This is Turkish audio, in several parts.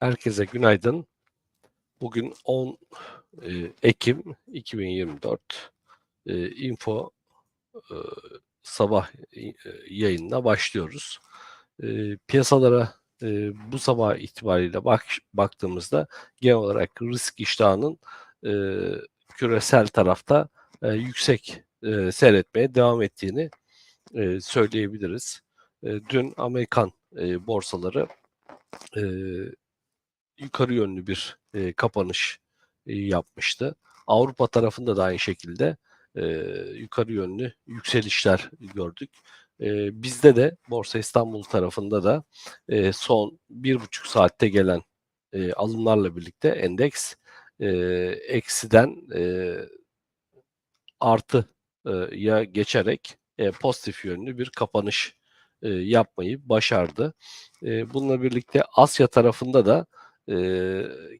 Herkese günaydın. Bugün 10 e, Ekim 2024 e, info e, sabah e, yayınına başlıyoruz. E, piyasalara e, bu sabah itibariyle bak, baktığımızda genel olarak risk iştahının e, küresel tarafta e, yüksek e, seyretmeye devam ettiğini e, söyleyebiliriz. E, dün Amerikan e, borsaları e, yukarı yönlü bir e, kapanış e, yapmıştı. Avrupa tarafında da aynı şekilde e, yukarı yönlü yükselişler gördük. E, bizde de Borsa İstanbul tarafında da e, son bir buçuk saatte gelen e, alımlarla birlikte endeks e, eksiden e, artıya geçerek e, pozitif yönlü bir kapanış e, yapmayı başardı. E, bununla birlikte Asya tarafında da e,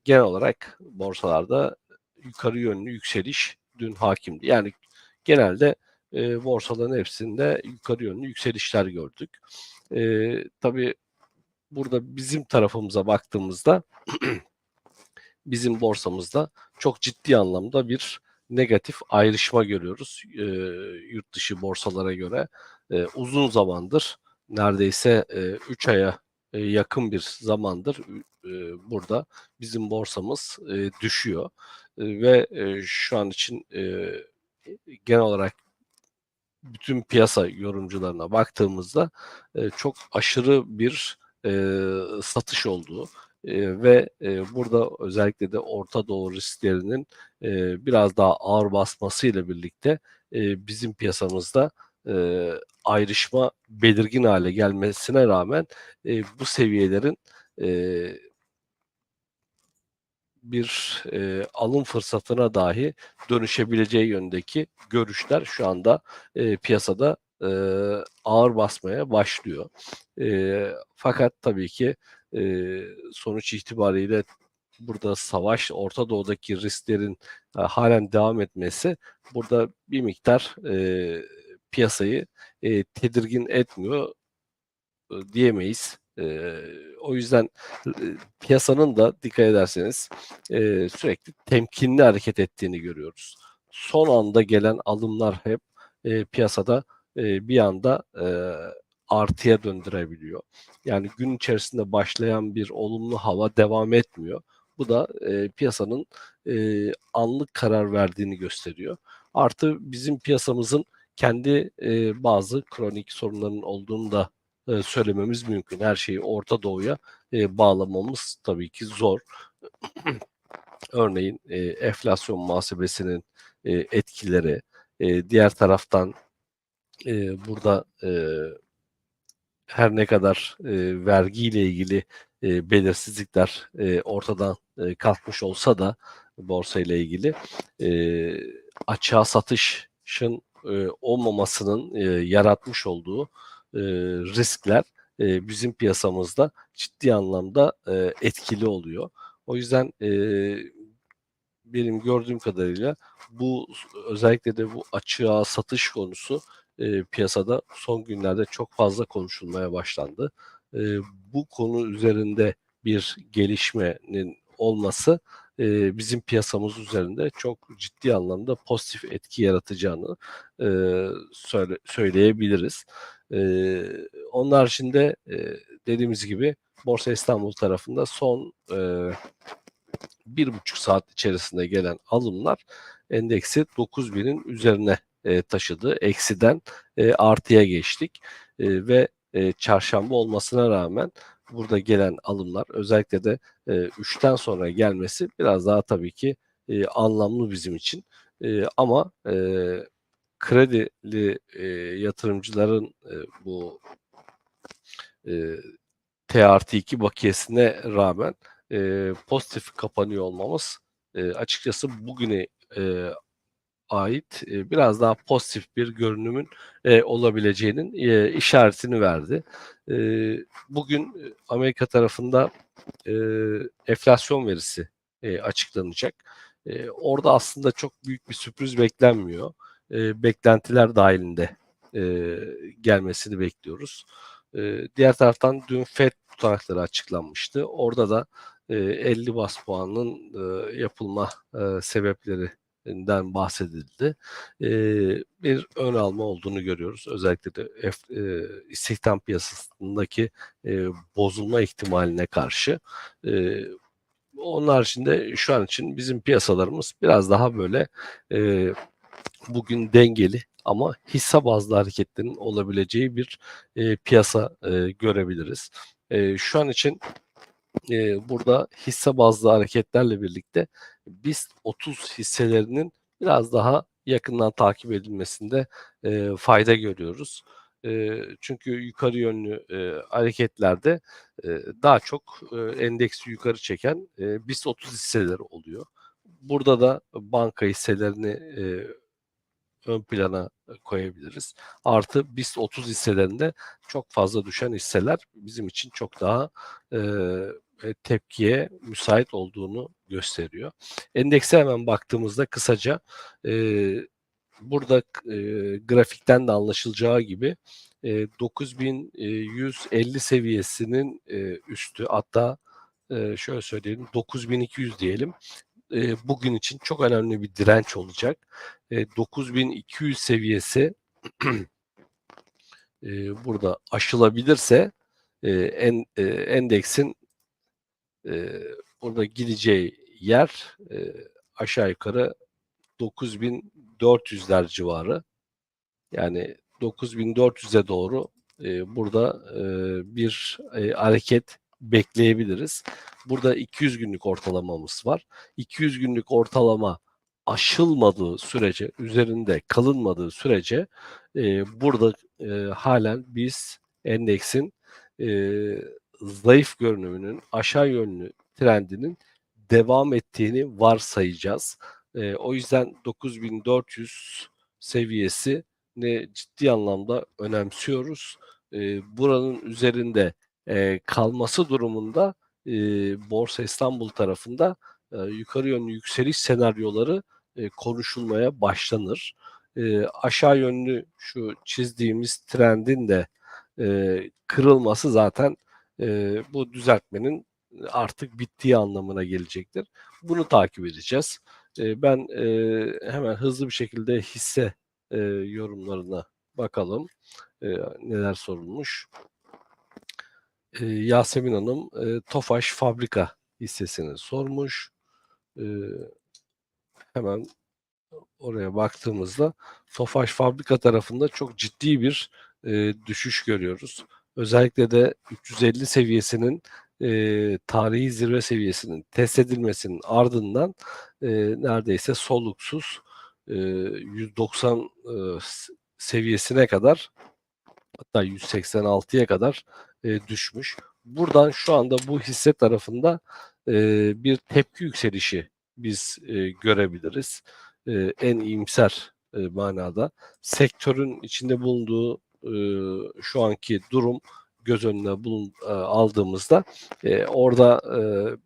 genel olarak borsalarda yukarı yönlü yükseliş dün hakimdi. Yani genelde e, borsaların hepsinde yukarı yönlü yükselişler gördük. E, tabii burada bizim tarafımıza baktığımızda bizim borsamızda çok ciddi anlamda bir negatif ayrışma görüyoruz e, yurt dışı borsalara göre. E, uzun zamandır neredeyse 3 aya e, yakın bir zamandır e, burada bizim borsamız e, düşüyor. E, ve e, şu an için e, genel olarak bütün piyasa yorumcularına baktığımızda e, çok aşırı bir e, satış olduğu e, ve e, burada özellikle de Orta Doğu risklerinin e, biraz daha ağır basmasıyla birlikte e, bizim piyasamızda e, ayrışma belirgin hale gelmesine rağmen e, bu seviyelerin e, bir e, alım fırsatına dahi dönüşebileceği yöndeki görüşler şu anda e, piyasada e, ağır basmaya başlıyor. E, fakat tabii ki e, sonuç itibariyle burada savaş, Orta Doğu'daki risklerin e, halen devam etmesi burada bir miktar e, piyasayı e, tedirgin etmiyor e, diyemeyiz. E, o yüzden e, piyasanın da dikkat ederseniz e, sürekli temkinli hareket ettiğini görüyoruz. Son anda gelen alımlar hep e, piyasada e, bir anda e, artıya döndürebiliyor. Yani gün içerisinde başlayan bir olumlu hava devam etmiyor. Bu da e, piyasanın e, anlık karar verdiğini gösteriyor. Artı bizim piyasamızın kendi e, bazı kronik sorunların olduğunu da e, söylememiz mümkün. Her şeyi Orta Doğu'ya e, bağlamamız tabii ki zor. Örneğin e, enflasyon muhasebesinin e, etkileri, e, diğer taraftan e, burada e, her ne kadar e, vergiyle ilgili e, belirsizlikler e, ortadan e, kalkmış olsa da borsa ile ilgili e, açığa satışın e, olmamasının e, yaratmış olduğu e, riskler e, bizim piyasamızda ciddi anlamda e, etkili oluyor. O yüzden e, benim gördüğüm kadarıyla bu özellikle de bu açığa satış konusu e, piyasada son günlerde çok fazla konuşulmaya başlandı. E, bu konu üzerinde bir gelişmenin olması e, bizim piyasamız üzerinde çok ciddi anlamda pozitif etki yaratacağını e, söyle, söyleyebiliriz. E, onun haricinde e, dediğimiz gibi Borsa İstanbul tarafında son e, bir buçuk saat içerisinde gelen alımlar endeksi 9000'in üzerine e, taşıdı. Eksiden e, artıya geçtik e, ve e, çarşamba olmasına rağmen burada gelen alımlar özellikle de e, 3'ten sonra gelmesi biraz daha tabii ki e, anlamlı bizim için. E, ama e, kredili e, yatırımcıların e, bu e, T artı 2 bakiyesine rağmen e, pozitif kapanıyor olmamız e, açıkçası bugüne ait e, biraz daha pozitif bir görünümün e, olabileceğinin e, işaretini verdi. E, bugün Amerika tarafında e, enflasyon verisi e, açıklanacak. E, orada aslında çok büyük bir sürpriz beklenmiyor. E, beklentiler dahilinde e, gelmesini bekliyoruz. E, diğer taraftan dün FED tutanakları açıklanmıştı. Orada da e, 50 bas puanın e, yapılma e, sebeplerinden bahsedildi. E, bir ön alma olduğunu görüyoruz. Özellikle de e, istihdam piyasasındaki e, bozulma ihtimaline karşı. E, onun haricinde şu an için bizim piyasalarımız biraz daha böyle e, bugün dengeli ama hisse bazlı hareketlerin olabileceği bir e, piyasa e, görebiliriz. E, şu an için e, burada hisse bazlı hareketlerle birlikte BIST 30 hisselerinin biraz daha yakından takip edilmesinde e, fayda görüyoruz. E, çünkü yukarı yönlü e, hareketlerde e, daha çok e, endeksi yukarı çeken e, BIST 30 hisseleri oluyor. Burada da banka hisselerini e, ön plana koyabiliriz. Artı BIST 30 hisselerinde çok fazla düşen hisseler bizim için çok daha e, tepkiye müsait olduğunu gösteriyor. Endekse hemen baktığımızda kısaca e, burada e, grafikten de anlaşılacağı gibi e, 9150 seviyesinin e, üstü hatta e, şöyle söyleyelim 9200 diyelim e, bugün için çok önemli bir direnç olacak. E, 9200 seviyesi e, burada aşılabilirse e, en, e, endeksin e, burada gideceği yer e, aşağı yukarı 9400'ler civarı. Yani 9400'e doğru e, burada e, bir e, hareket bekleyebiliriz. Burada 200 günlük ortalamamız var. 200 günlük ortalama aşılmadığı sürece, üzerinde kalınmadığı sürece e, burada e, halen biz endeksin e, zayıf görünümünün aşağı yönlü trendinin devam ettiğini varsayacağız. E, o yüzden 9400 seviyesi ne ciddi anlamda önemsiyoruz. E, buranın üzerinde e, kalması durumunda e, Borsa İstanbul tarafında e, yukarı yönlü yükseliş senaryoları e, konuşulmaya başlanır. E, aşağı yönlü şu çizdiğimiz trendin de e, kırılması zaten e, bu düzeltmenin artık bittiği anlamına gelecektir. Bunu takip edeceğiz. E, ben e, hemen hızlı bir şekilde hisse e, yorumlarına bakalım. E, neler sorulmuş. E, Yasemin Hanım e, Tofaş Fabrika hissesini sormuş. E, hemen oraya baktığımızda Tofaş Fabrika tarafında çok ciddi bir e, düşüş görüyoruz. Özellikle de 350 seviyesinin e, tarihi zirve seviyesinin test edilmesinin ardından e, neredeyse soluksuz e, 190 e, seviyesine kadar hatta 186'ya kadar e, düşmüş. Buradan şu anda bu hisse tarafında e, bir tepki yükselişi biz e, görebiliriz. E, en iyimser e, manada. Sektörün içinde bulunduğu e, şu anki durum göz önüne bulun, e, aldığımızda e, orada e,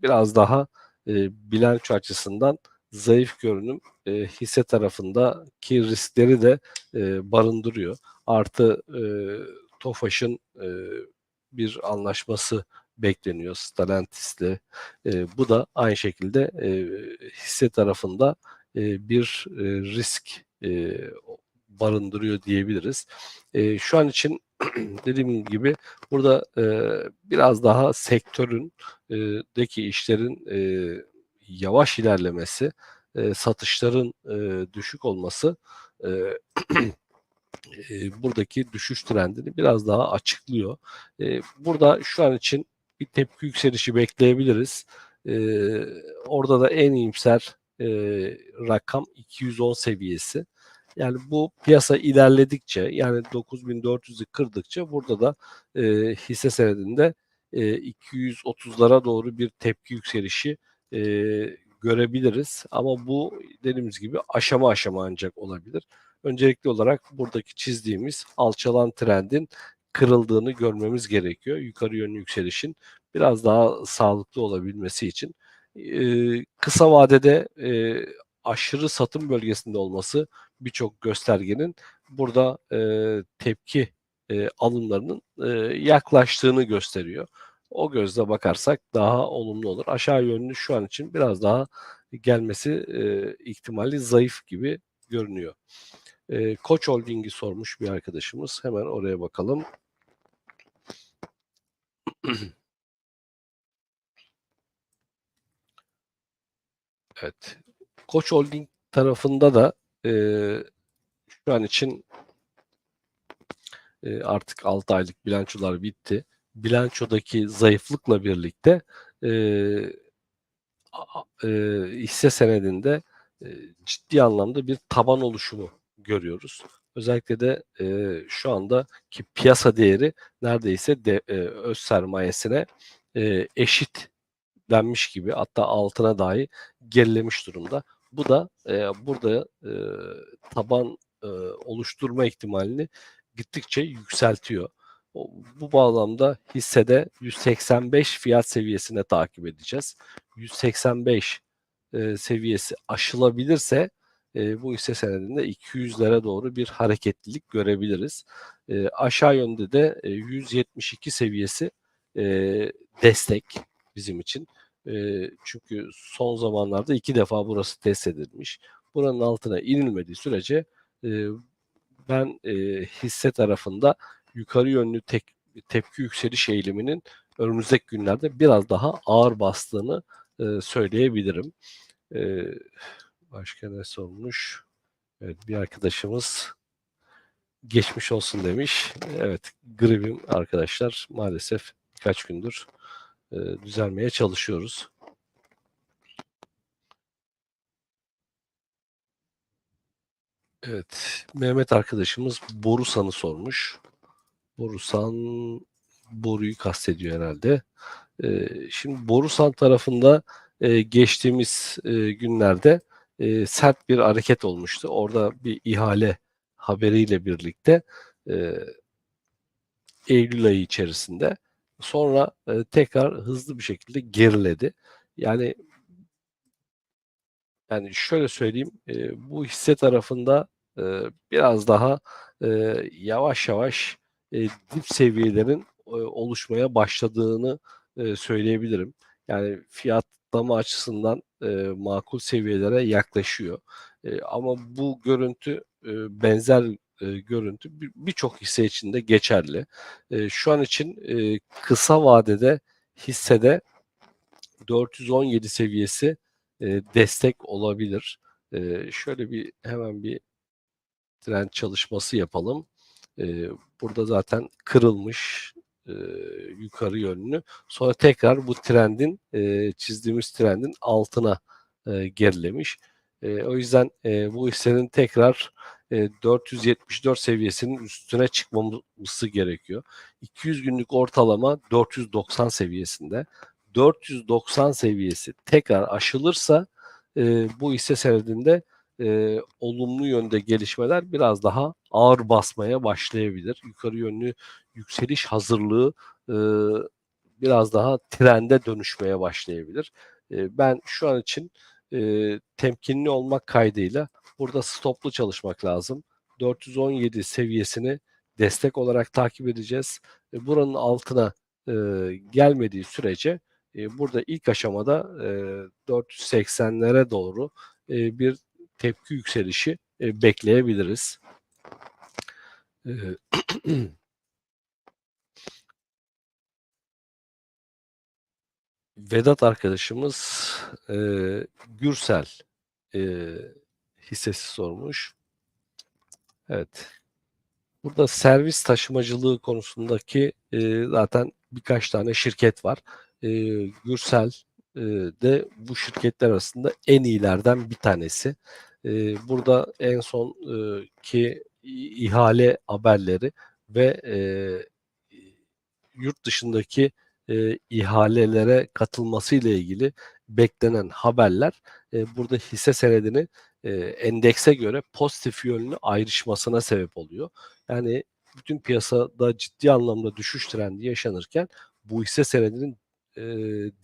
biraz daha e, bilanço açısından zayıf görünüm e, hisse tarafındaki riskleri de e, barındırıyor. Artı e, TOFAŞ'ın e, bir anlaşması bekleniyor Stellantis'le. E, bu da aynı şekilde e, hisse tarafında e, bir e, risk e, barındırıyor diyebiliriz. E, şu an için dediğim gibi burada e, biraz daha sektörün e, deki işlerin e, yavaş ilerlemesi, e, satışların e, düşük olması e, e, buradaki düşüş trendini biraz daha açıklıyor. E, burada şu an için bir tepki yükselişi bekleyebiliriz. E, orada da en iyimser e, rakam 210 seviyesi. Yani bu piyasa ilerledikçe yani 9400'ü kırdıkça burada da e, hisse senedinde e, 230'lara doğru bir tepki yükselişi e, görebiliriz. Ama bu dediğimiz gibi aşama aşama ancak olabilir. Öncelikli olarak buradaki çizdiğimiz alçalan trendin kırıldığını görmemiz gerekiyor. Yukarı yönlü yükselişin biraz daha sağlıklı olabilmesi için. Ee, kısa vadede e, aşırı satım bölgesinde olması birçok göstergenin burada e, tepki e, alımlarının e, yaklaştığını gösteriyor. O gözle bakarsak daha olumlu olur. Aşağı yönlü şu an için biraz daha gelmesi e, ihtimali zayıf gibi görünüyor. E, Koç Holding'i sormuş bir arkadaşımız. Hemen oraya bakalım. Evet. Koç Holding tarafında da e, şu an için e, artık 6 aylık bilançolar bitti. Bilançodaki zayıflıkla birlikte e, e, hisse senedinde e, ciddi anlamda bir taban oluşumu görüyoruz. Özellikle de e, şu andaki piyasa değeri neredeyse de, e, öz sermayesine e, eşit denmiş gibi hatta altına dahi gerilemiş durumda. Bu da e, burada e, taban e, oluşturma ihtimalini gittikçe yükseltiyor. Bu bağlamda hissede 185 fiyat seviyesine takip edeceğiz. 185 e, seviyesi aşılabilirse e, bu hisse senedinde 200'lere doğru bir hareketlilik görebiliriz. E, aşağı yönde de e, 172 seviyesi e, destek bizim için. E, çünkü son zamanlarda iki defa burası test edilmiş. Buranın altına inilmediği sürece e, ben e, hisse tarafında yukarı yönlü tek, tepki yükseliş eğiliminin önümüzdeki günlerde biraz daha ağır bastığını e, söyleyebilirim. E, başka ne sormuş? Evet, bir arkadaşımız geçmiş olsun demiş. Evet, gribim arkadaşlar maalesef birkaç gündür düzelmeye çalışıyoruz. Evet, Mehmet arkadaşımız Borusan'ı sormuş. Borusan, boruyu kastediyor herhalde. Şimdi Borusan tarafında geçtiğimiz günlerde sert bir hareket olmuştu. Orada bir ihale haberiyle birlikte Eylül ayı içerisinde sonra e, tekrar hızlı bir şekilde geriledi. Yani yani şöyle söyleyeyim, e, bu hisse tarafında e, biraz daha e, yavaş yavaş e, dip seviyelerin e, oluşmaya başladığını e, söyleyebilirim. Yani fiyatlama açısından e, makul seviyelere yaklaşıyor. E, ama bu görüntü e, benzer e, görüntü bir- birçok hisse için de geçerli. E, şu an için e, kısa vadede hissede 417 seviyesi e, destek olabilir. E, şöyle bir hemen bir trend çalışması yapalım. E, burada zaten kırılmış e, yukarı yönlü. Sonra tekrar bu trendin e, çizdiğimiz trendin altına e, gerilemiş. E, o yüzden e, bu hissenin tekrar e, 474 seviyesinin üstüne çıkmamız gerekiyor. 200 günlük ortalama 490 seviyesinde. 490 seviyesi tekrar aşılırsa e, bu hisse senedinde e, olumlu yönde gelişmeler biraz daha ağır basmaya başlayabilir. Yukarı yönlü yükseliş hazırlığı e, biraz daha trende dönüşmeye başlayabilir. E, ben şu an için e, temkinli olmak kaydıyla burada stoplu çalışmak lazım. 417 seviyesini destek olarak takip edeceğiz. E, buranın altına e, gelmediği sürece e, burada ilk aşamada e, 480'lere doğru e, bir tepki yükselişi e, bekleyebiliriz. E, Vedat arkadaşımız e, Gürsel e, hissesi sormuş. Evet. Burada servis taşımacılığı konusundaki e, zaten birkaç tane şirket var. E, Gürsel e, de bu şirketler arasında en iyilerden bir tanesi. E, burada en son e, ki ihale haberleri ve e, yurt dışındaki e, ihalelere katılması ile ilgili beklenen haberler e, burada hisse senedini e, endekse göre pozitif yönlü ayrışmasına sebep oluyor. Yani bütün piyasada ciddi anlamda düşüş trendi yaşanırken bu hisse senedinin e,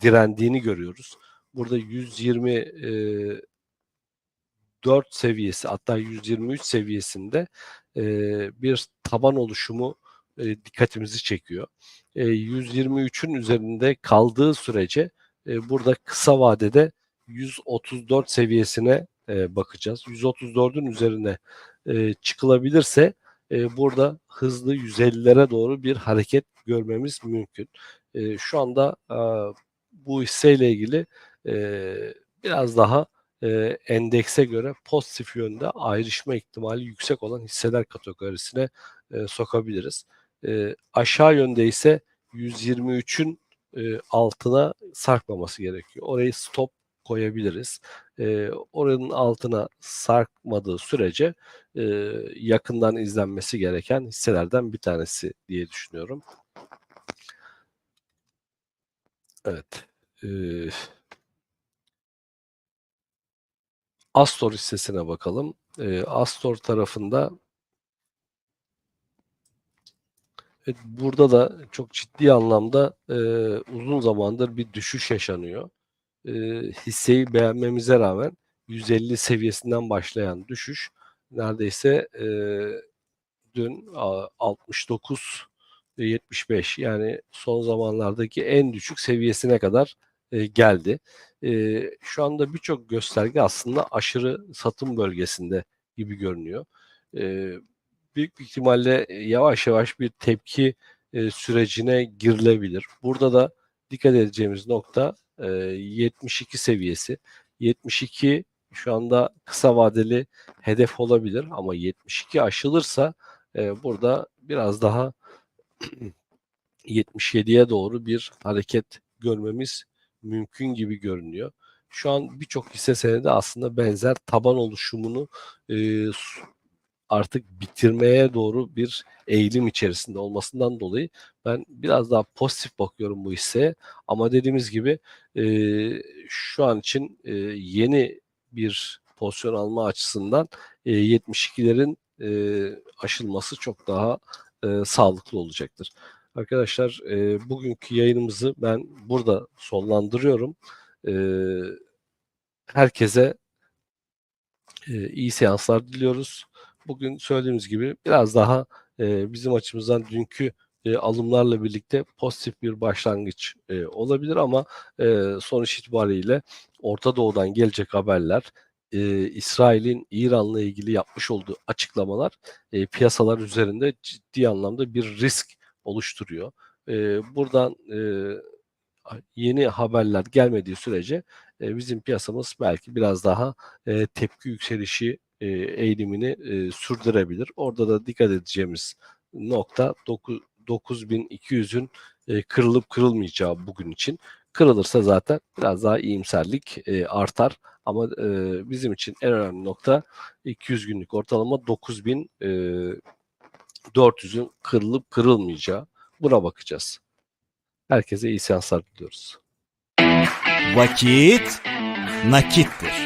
direndiğini görüyoruz. Burada 120 e, 4 seviyesi hatta 123 seviyesinde e, bir taban oluşumu e, dikkatimizi çekiyor. E, 123'ün üzerinde kaldığı sürece e, burada kısa vadede 134 seviyesine e, bakacağız. 134'ün üzerine e, çıkılabilirse e, burada hızlı 150'lere doğru bir hareket görmemiz mümkün. E, şu anda e, bu hisseyle ilgili e, biraz daha e, endekse göre pozitif yönde ayrışma ihtimali yüksek olan hisseler kategorisine e, sokabiliriz. E, aşağı yönde ise 123'ün e, altına sarkmaması gerekiyor. Orayı stop koyabiliriz. E, oranın altına sarkmadığı sürece e, yakından izlenmesi gereken hisselerden bir tanesi diye düşünüyorum. Evet. E, Astor hissesine bakalım. E, Astor tarafında Evet, burada da çok ciddi anlamda e, uzun zamandır bir düşüş yaşanıyor. E, hisseyi beğenmemize rağmen 150 seviyesinden başlayan düşüş neredeyse e, dün a, 69 ve 75 yani son zamanlardaki en düşük seviyesine kadar e, geldi. E, şu anda birçok gösterge aslında aşırı satım bölgesinde gibi görünüyor. E, büyük bir ihtimalle yavaş yavaş bir tepki e, sürecine girilebilir. Burada da dikkat edeceğimiz nokta e, 72 seviyesi. 72 şu anda kısa vadeli hedef olabilir ama 72 aşılırsa e, burada biraz daha 77'ye doğru bir hareket görmemiz mümkün gibi görünüyor. Şu an birçok hisse senedi aslında benzer taban oluşumunu e, artık bitirmeye doğru bir eğilim içerisinde olmasından dolayı ben biraz daha pozitif bakıyorum bu hisseye. Ama dediğimiz gibi e, şu an için e, yeni bir pozisyon alma açısından e, 72'lerin e, aşılması çok daha e, sağlıklı olacaktır. Arkadaşlar e, bugünkü yayınımızı ben burada sonlandırıyorum. E, herkese e, iyi seanslar diliyoruz. Bugün söylediğimiz gibi biraz daha e, bizim açımızdan dünkü e, alımlarla birlikte pozitif bir başlangıç e, olabilir ama e, sonuç itibariyle Orta Doğu'dan gelecek haberler, e, İsrail'in İran'la ilgili yapmış olduğu açıklamalar e, piyasalar üzerinde ciddi anlamda bir risk oluşturuyor. E, buradan e, yeni haberler gelmediği sürece e, bizim piyasamız belki biraz daha e, tepki yükselişi e, eğilimini e, sürdürebilir. Orada da dikkat edeceğimiz nokta 9200'ün e, kırılıp kırılmayacağı bugün için. Kırılırsa zaten biraz daha iyimserlik e, artar. Ama e, bizim için en önemli nokta 200 günlük ortalama 9400'ün kırılıp kırılmayacağı. Buna bakacağız. Herkese iyi seanslar diliyoruz. Vakit nakittir.